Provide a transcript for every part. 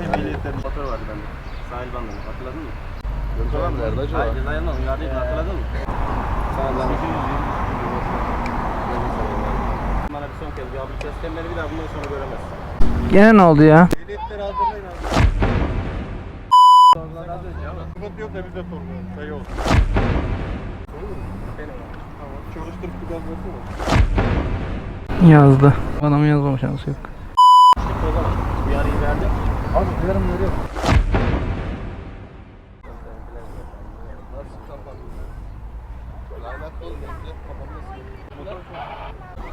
Ehliyetlerin motor vardı bende. Sahil bandını hatırladın mı? Gökhan abi nerede acaba? Hayır ceza uyardıydın hatırladın mı? Sana zahmet. Bana bir son kez bir ablik sistemleri bir daha bundan sonra göremezsin. Gene ne oldu ya? Ehliyetleri hazırlayın abi. Sıkıntı yok da biz de sormuyoruz. Şey olsun. Tamam. Çalıştırıp bir gaz versene. Yazdı. Bana mı yazmamış şansı yok. İşte o zaman uyarıyı verdim. Abi.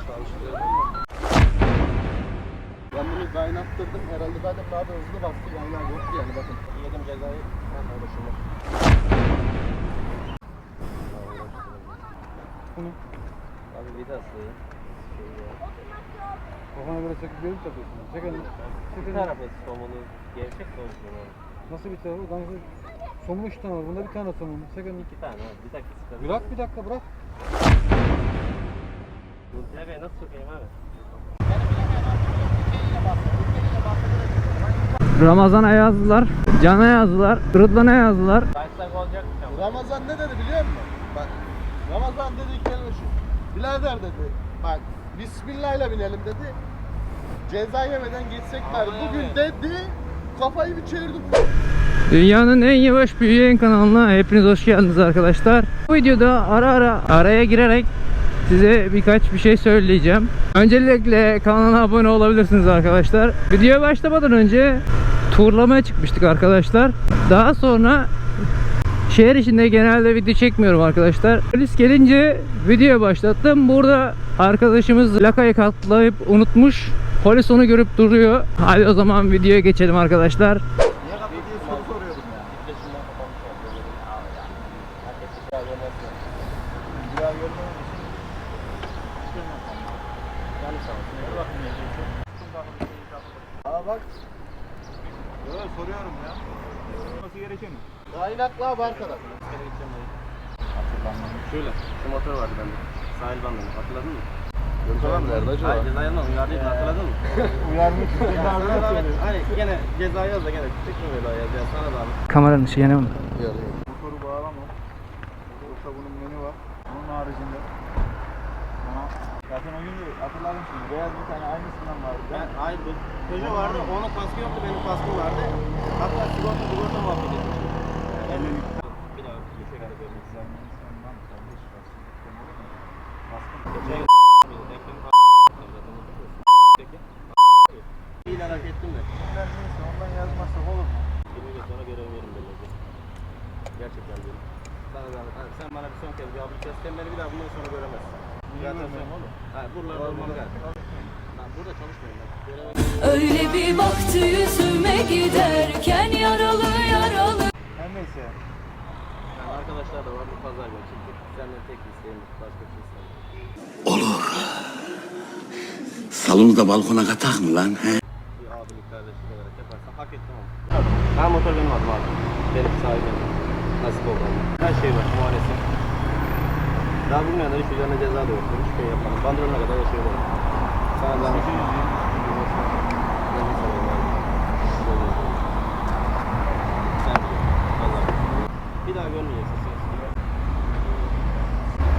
Çalıştırdım mı? Ben bunu kaynattırdım. Herhalde zaten daha da hızlı bastı. Kaynağı yoktu yani bakın. Yedim cezayı. Ben uğraşırım. Abi vidası. Kafana göre çekip geri takıyorsun. Çek elini. Çek Bir elini. tarafı somunu gevşek sonuçlu. Nasıl bir tarafı? Şu somun üç tane var. Bunda bir tane somun. Çek elini. İki tane abi. Bir dakika sıkalım. Bırak bir dakika bırak. Evet nasıl sokayım abi? Ramazan'a yazdılar. Can'a yazdılar. Rıdvan'a yazdılar. Ramazan ne dedi biliyor musun? Bak Ramazan dedi kelime şu. Birader dedi. Bak Bismillah ile binelim dedi. Ceza yemeden geçsek bari. Bugün dedi. Kafayı bir çevirdim. Dünyanın en yavaş büyüyen kanalına hepiniz hoş geldiniz arkadaşlar. Bu videoda ara ara araya girerek size birkaç bir şey söyleyeceğim. Öncelikle kanala abone olabilirsiniz arkadaşlar. Videoya başlamadan önce turlamaya çıkmıştık arkadaşlar. Daha sonra şehir içinde genelde video çekmiyorum arkadaşlar. Polis gelince video başlattım. Burada arkadaşımız plakayı katlayıp unutmuş. Polis onu görüp duruyor. Hadi o zaman videoya geçelim arkadaşlar. Aa bak. Yok soruyorum ya. Nasıl mu? Kaynaklı abi arkada. Şöyle. Şu motor vardı bende. Sahil bandını hatırladın mı? Abi nerede acaba? Hayır ceza yanından uyardıydın hatırladın mı? Uyarmış. Hani gene ceza yaz da gene küçük mü böyle yaz ya sana da abi. Kameranın ışığı yanıyor mu? Motoru bağlama. Yoksa bunun menü var. Onun haricinde. Bana zaten o gün de hatırladım şimdi. Beyaz bir tane aynısından vardı. Ben hayır bu Peugeot vardı onun kaskı yoktu benim kaskım vardı. Hatta sigorta sigorta muhabbet etmiştim. Geçen İlan hak de. Neyse ondan yazmazsak olur mu? 20 gün sonra. Gerçekten diyorum. Sen bana bir son kez bir ablik sistemleri bir daha bundan sonra göremezsin. Zaten sen-. Ben burada çalışmıyorum ben. Öyle bir baktı yüzüme giderken yaralı yaralı neyse. Yani arkadaşlar da var bu pazar günü çıktık. Senden tek bir isteğim yok. Başka bir şey istemiyorum. Salonu da balkona katak mı lan? He? Bir abilik kardeşlik olarak yaparsan hak ettim ama. Ha motor benim adım abi. Benim sahibim. Nasip oldu ama. Her şey var. Muhanesi. Daha kadar hiç üzerine ceza da yok. Hiç şey yapmadım. Bandroluna kadar yaşıyorum. Sana zahmet. Nefes alayım abi. Şöyle yapayım. Sen bil. Vallahi. Bir daha görmeyeceksin sen.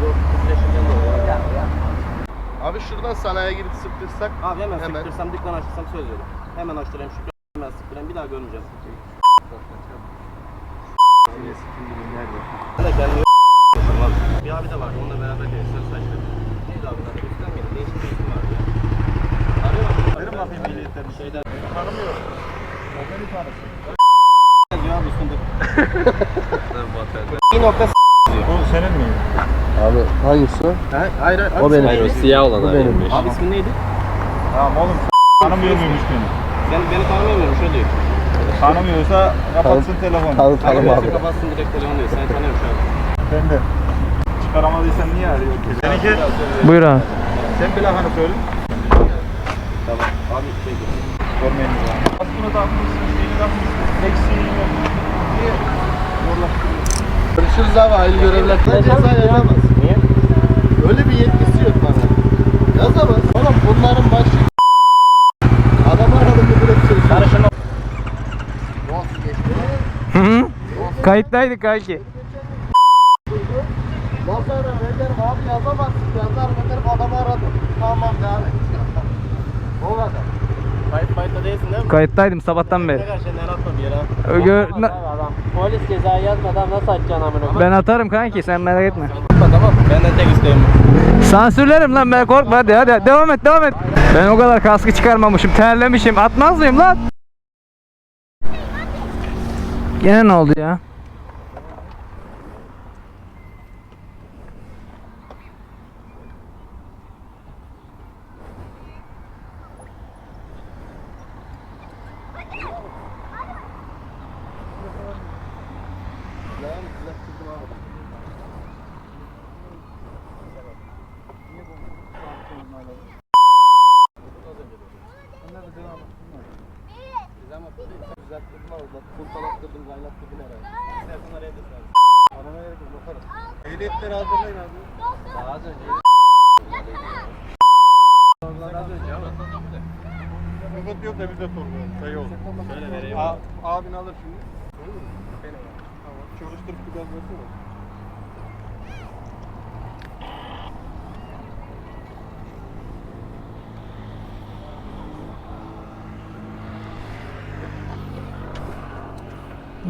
Yok, titreşimden dolayı. Ya, ya. Abi şuradan sanayiye gidip sıktırsak. Abi hemen, Hemen. sıktırsam, dükkan açtırsam söz veririm. Hemen açtırayım, şu hemen sıktırayım, bir daha görmeyeceğim. Ben de kendimi abi. Bir abi de vardı, onunla beraber gelişler saçlı. Neydi abi lan? Üstten geldi, değişik bir isim vardı ya. Arıyor musun? Verin bakayım ehliyetlerini. Şeyden. Tanımıyorum. O beni tanısın. Abi üstünde. Nokta s- Bu senin mi? Abi hangisi? Ha? Hayır hayır. O benim. Hayır, siyah olan abi. benim. Abi ismin neydi? Tamam oğlum tanımıyor muymuş beni? Sen beni tanımıyorum şöyle diyor. Tanımıyorsa kapatsın telefonu. Tanı tanım abi. sen kapatsın direkt telefonu diyor. Seni tanıyorum şu an. Sen de. Çıkaramadıysan niye arıyor ki? Seninki Buyur abi. sen plakanı söyle. Tamam. Abi şey diyor. Görmeyin ya. Aslında takmışsın, şeyini takmışsın. Eksiğin yok. Niye? Zorlaştırıyorsun. Görüşürüz abi hayırlı görevler. Ben ceza yazamaz. Niye? Öyle bir yetkisi yok bana. Yazamaz. Oğlum bunların başı... Adamı aradım bir direkt söz. Karışın. Boss geçti. Hı hı. Kayıttaydı kanki. Nasıl arar ederim abi yazamazsın yazar ederim adamı aradım. Tamam devam et. O kadar. Kayıt kayıtta değilsin değil mi? Kayıttaydım sabahtan Ne beri. kadar şeyden atma bir yere. Atma abi adam. Polis cezayı yazmadan nasıl atacaksın amına koyayım? Ben atarım kanki sen merak etme. Tamam tamam. Benden tek isteğim bu. Sansürlerim lan ben korkma hadi hadi devam et devam et. Ben o kadar kaskı çıkarmamışım terlemişim atmaz mıyım lan? Gene ne oldu ya? Kurtalattırdım, kaynattırdım herhalde. İstersen araya da sen. Arama gerek yok bakarım. Ehliyetleri hazırlayın abi. Daha az önce. Az önce ama. Sıkıntı yok da bize sormuyor. Şey oldu. Şöyle vereyim. Abin alır şimdi. Benim. Tamam. Çalıştırıp bir gaz versene.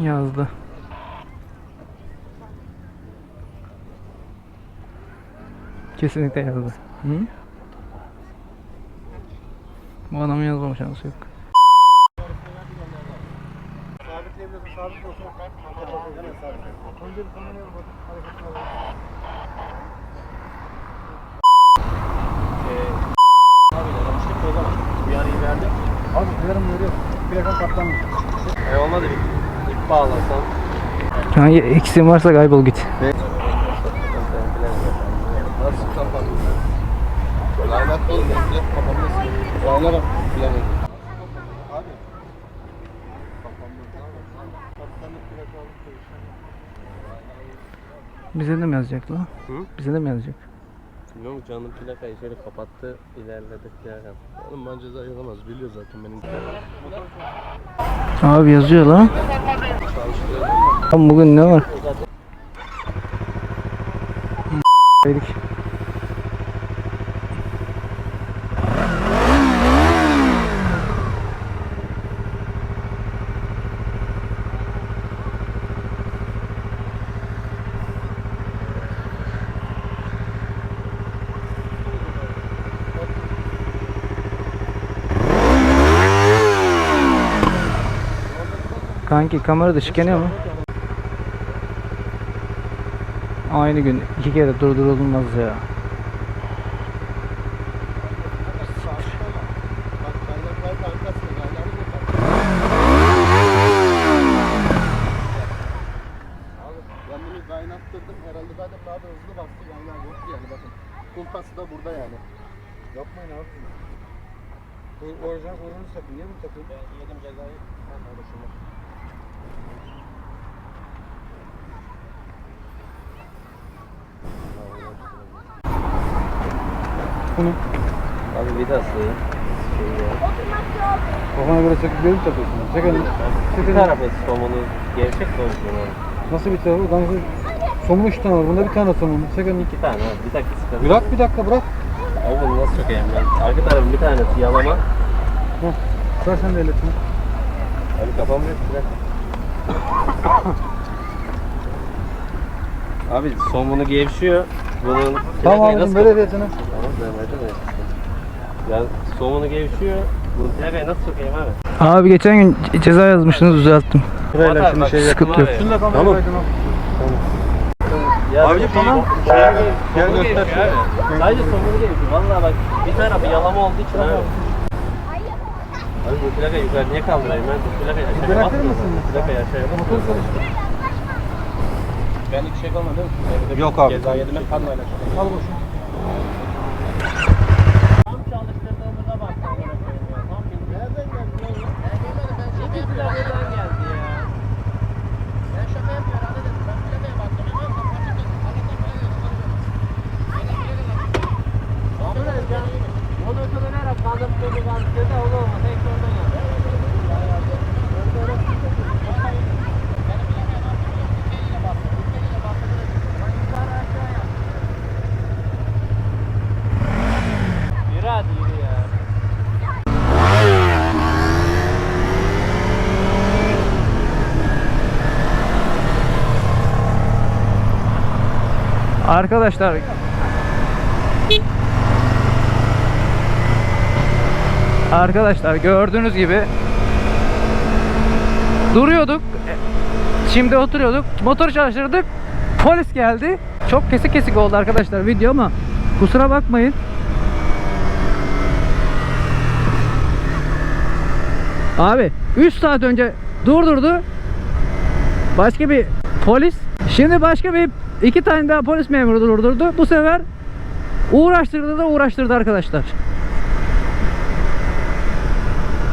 Yazdı. Kesinlikle yazdı. Hı? Bu adamın yazmama şansı yok. Abi yarım veriyor. Plaka. E olmadı bir. İp bağlasan. Hangi eksim varsa kaybol git. Nasıl? Lanet oğlum. Lanet bak. Bilemedim. Koyuşan. Bize de mi yazacak lan? Hı? Bize de mi yazacak? Bilmiyorum canım plakayı şöyle kapattı ilerledik ya. Oğlum ben ceza biliyor zaten benim Abi yazıyor lan. Lan bugün ne var? Dedik. Kanki kamera da şikeniyor mu? Aynı gün iki kere durdurulmaz ya. Ben kaynattırdım. Herhalde zaten daha da hızlı bastı. Kaynağı yoktu yani bakın. Kumpası da burada yani. Yapmayın abi. Bu orijinal korunu sakın. Niye bunu takıyorsun? Ben yedim cezayı. Ben konuşurum. Bunu Abi vidası. Şey ya. kafana göre çekip geri takıyorsun. Çek elini. Bir tarafı somunu gevşek abi. Nasıl bir tarafı? Ben şu somun 3 tane var. Bunda bir tane somun. Çek elini. İki tane abi. Bir dakika sıkıntı. Bırak bir dakika bırak. Abi bunu nasıl çökeyim ben? Arka tarafın bir tanesi yalama. Heh. Ver sen de ehliyetini. Abi kafam yok. dakika. Abi somunu gevşiyor. Bunun Tamam abicim nasıl ver ehliyetini. Tamam ben verdim ya. Ya somunu gevşiyor. Bu nasıl sokayım abi? Abi geçen gün ce- ceza yazmışsınız düzelttim. Sırayla şimdi şey Sıkıntı yok. Şunu da kameraya Tamam. al. Ya Abicim, tamam. Şey, Gel göster. Sadece somunu gevşiyor. Valla bak bir tarafı yalama olduğu için abi. Abi bu plakayı yukarı niye kaldırayım ben? Bu plakayı aşağıya Bırakır basmıyorum. mısın? Bu plakayı aşağıya Motor basmıyorum. çalıştır. Benlik şey olmadı değil mi? Yok abi. Ceza yedim hep kanmayla. Al boşuna. Tam çalıştırdığımıza bak. Tam bilmiyorum. Nereden geldi lan? Ben gelmedim. Ben şaka yapıyorum. Nereden geldi ya? Ben şaka yapıyorum. Hadi dedim. Ben plakaya baktım. Hemen kapattım. Allah'tan plakaya çıkarıyorum. Abi ne ya? Onu ötürünerek kandırttığını kandırttığında olur mu? Tek ondan geldi. Arkadaşlar Arkadaşlar gördüğünüz gibi duruyorduk. Şimdi oturuyorduk. Motor çalıştırdık. Polis geldi. Çok kesik kesik oldu arkadaşlar video ama kusura bakmayın. Abi 3 saat önce durdurdu. Başka bir polis. Şimdi başka bir iki tane daha polis memuru durdurdu. Bu sefer uğraştırdı da uğraştırdı arkadaşlar.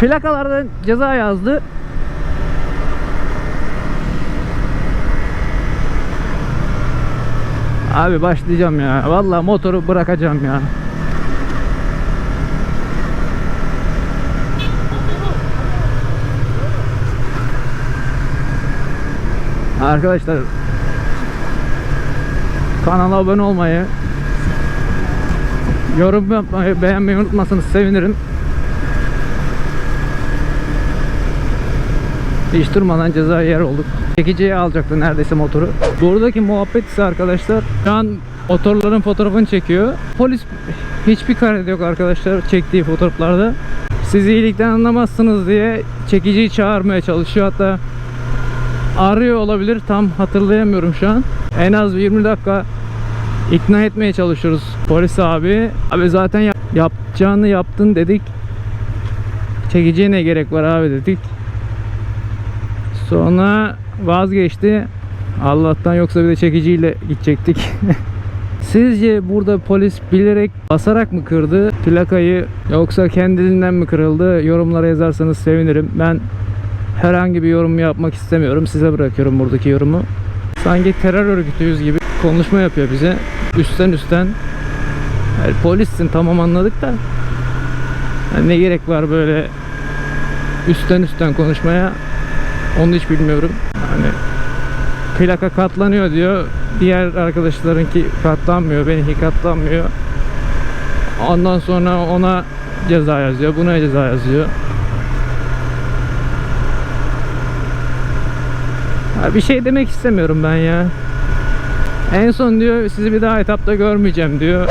Plakalardan ceza yazdı. Abi başlayacağım ya. Vallahi motoru bırakacağım ya. Arkadaşlar kanala abone olmayı yorum yapmayı beğenmeyi unutmasanız sevinirim. Hiç durmadan ceza yer olduk. Çekiciye alacaktı neredeyse motoru. Buradaki muhabbet ise arkadaşlar şu an motorların fotoğrafını çekiyor. Polis hiçbir karede yok arkadaşlar çektiği fotoğraflarda. Siz iyilikten anlamazsınız diye çekiciyi çağırmaya çalışıyor. Hatta arıyor olabilir. Tam hatırlayamıyorum şu an. En az 20 dakika ikna etmeye çalışıyoruz polis abi. Abi zaten yap- yapacağını yaptın dedik. Çekiciye ne gerek var abi dedik. Sonra vazgeçti. Allah'tan yoksa bir de çekiciyle gidecektik. Sizce burada polis bilerek basarak mı kırdı plakayı yoksa kendiliğinden mi kırıldı? Yorumlara yazarsanız sevinirim. Ben herhangi bir yorum yapmak istemiyorum. Size bırakıyorum buradaki yorumu. Sanki terör örgütüyüz gibi konuşma yapıyor bize. Üstten üstten. Yani polissin tamam anladık da. Yani ne gerek var böyle üstten üstten konuşmaya? Onu hiç bilmiyorum. Hani plaka katlanıyor diyor. Diğer arkadaşlarınki katlanmıyor. Benimki katlanmıyor. Ondan sonra ona ceza yazıyor. Buna ceza yazıyor. Ya bir şey demek istemiyorum ben ya. En son diyor sizi bir daha etapta görmeyeceğim diyor.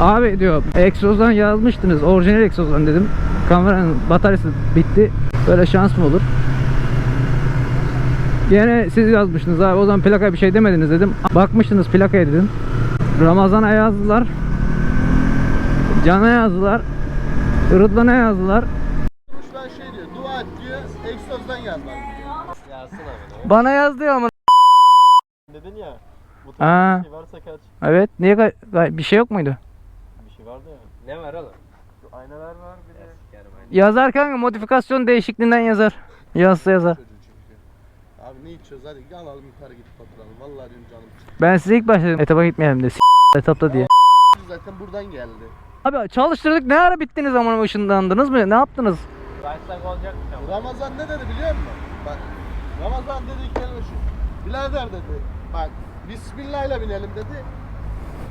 Abi diyor egzozdan yazmıştınız. Orijinal egzozdan dedim. Kameranın bataryası bitti. Böyle şans mı olur? Gene siz yazmıştınız abi o zaman plaka bir şey demediniz dedim. Bakmıştınız plakaya dedim. Ramazan'a yazdılar. Can'a yazdılar. Rıdvan'a yazdılar. Duruştan şey diyor, dua et diyor, egzozdan yazlar. Bana yaz diyor ama. Dedin ya. Bu Aa. bir şey varsa kaç. Evet niye ka- ka- bir şey yok muydu? Bir şey vardı ya. Ne var oğlum? Aynalar var bir de. Yazarken modifikasyon değişikliğinden yazar. Yazsa yazar. Çocuğu. Abi ne içiyoruz hadi alalım yukarı gidip oturalım. Vallahi diyorum canım. Ben size ilk başta dedim etaba gitmeyelim de s- etapta diye. Zaten buradan geldi. Abi çalıştırdık ne ara bittiniz ama ışınlandınız mı? Ne yaptınız? Saysak olacakmış ama. Ramazan ne dedi biliyor musun? Bak Ramazan dedi kelime şu. Birader dedi. Bak Bismillah'la binelim dedi.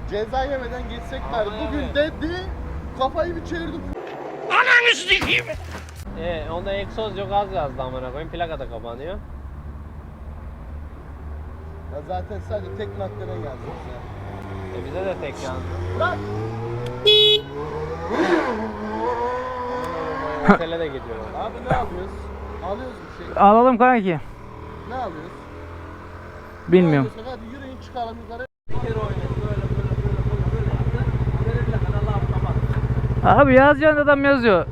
Ceza yemeden geçsek bari. Bugün dedi. Kafayı bir çevirdim. Ee, onda egzoz yok az yazdı amına koyayım. Plaka da kapanıyor. Ya zaten sadece tek maddeden yazmış ya. E bize de tek yazdı. Bırak. Mesele de gidiyor. Abi ne alıyoruz? Alıyoruz bir şey. Alalım kanki. Ne alıyoruz? Bilmiyorum. Ne Hadi yürüyün çıkalım yukarı. Abi yazacağın adam yazıyor.